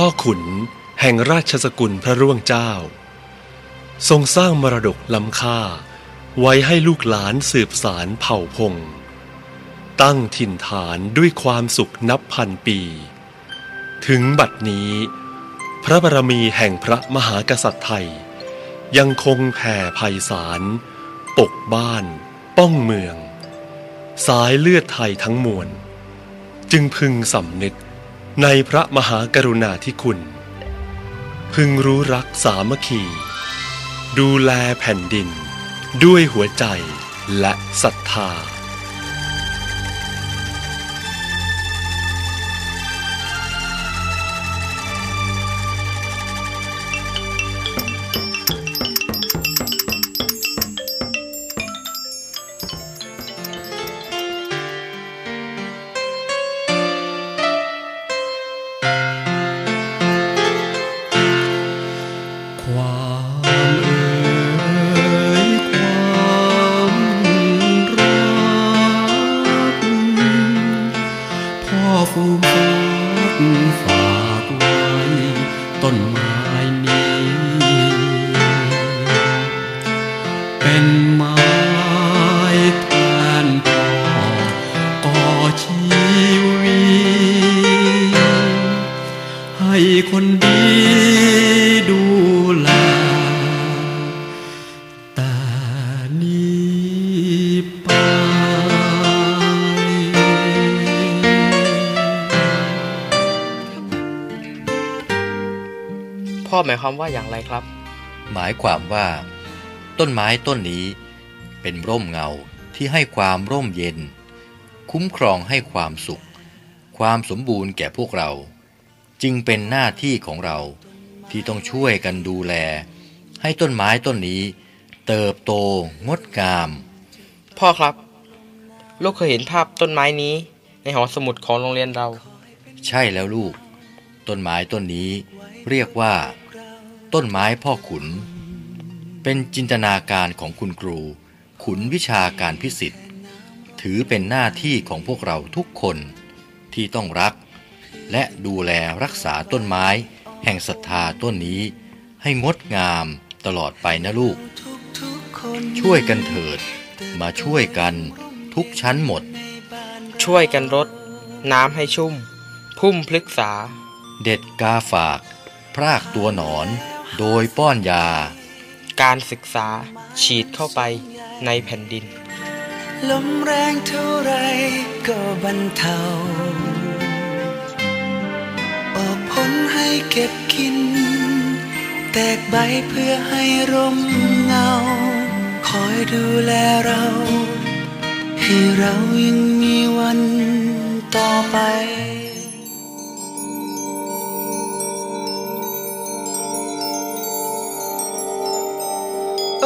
พ่อขุนแห่งราชสกุลพระร่วงเจ้า ทรงสร้างมรดกล้ำค่า ไว้ให้ลูกหลานสืบสารเผ่าพง ตั้งถิ่นฐานด้วยความสุขนับพันปี ถึงบัดนี้ พระบารมีแห่งพระมหากษัตริย์ไทย ยังคงแผ่ไพศาลปกบ้าน ป้องเมือง สายเลือดไทยทั้งมวล จึงพึงสำนึก ในพระมหากรุณาธิคุณ พึงรู้รักสามัคคี ดูแลแผ่นดิน ด้วยหัวใจและศรัทธา พ่อฟูมฝากไว้ต้นไม้นี้ เป็นไม้แทนพ่อต่อชีวิตให้คนดี พ่อหมายความว่าอย่างไรครับ หมายความว่า ต้นไม้ต้นนี้เป็นร่มเงาที่ให้ความร่มเย็น คุ้มครองให้ความสุข ความสมบูรณ์แก่พวกเรา จึงเป็นหน้าที่ของเราที่ต้องช่วยกันดูแล ให้ต้นไม้ต้นนี้ เติบโตงดงาม พ่อครับ ลูกเคยเห็นภาพต้นไม้นี้ ในหอสมุดของโรงเรียนเรา ใช่แล้วลูก ต้นไม้ต้นนี้เรียกว่า ต้นไม้พ่อขุน เป็นจินตนาการของคุณครู ขุนวิชาการพิสิทธิ์ ถือเป็นหน้าที่ของพวกเราทุกคนที่ต้องรัก และดูแลรักษาต้นไม้ แห่งศรัทธาต้นนี้ ให้งดงามตลอดไปนะลูก ช่วยกันเถิด มาช่วยกันทุกชั้นหมด ช่วยกันรด น้ำให้ชุ่ม พุ่มพฤกษา เด็ดกาฝาก พรากตัวหนอน โดยป้อนยา การศึกษาฉีดเข้าไปในแผ่นดิน ลมแรงเท่าไรก็บรรเทาออกผลให้เก็บกิน แตกใบเพื่อให้ร่มเงา คอยดูแลเรา ให้เรายังมีวันต่อไป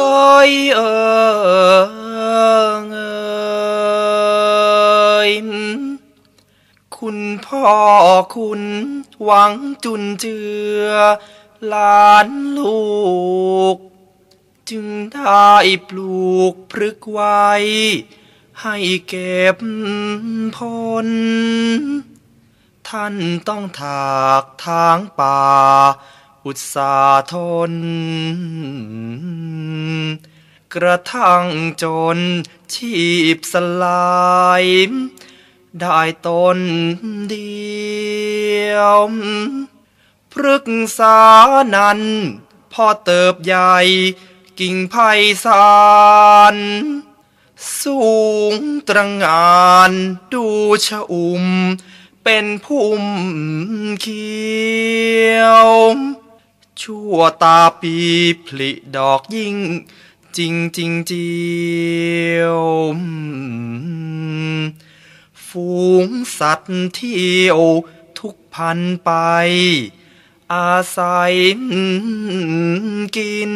โอ้ยเอิงเอยคุณพ่อคุณหวังจุนเจือหลานลูก จึงได้ปลูกพฤกษ์ไว้ ให้เก็บผลท่านต้องถากทางป่า อุตสาทน กระทั่งจนชีพสลาย ได้ตนเดียวพฤกษานั้นพ่อเติบใหญ่กิ่งไผ่สารสูงตระหงานดูชะอุ่มเป็นพุ่มเขียว ชั่วตาปีผลิดอกยิ่ง จริงจริงเจียวฝูงสัตว์เที่ยวทุกพันไป อาศัยกิน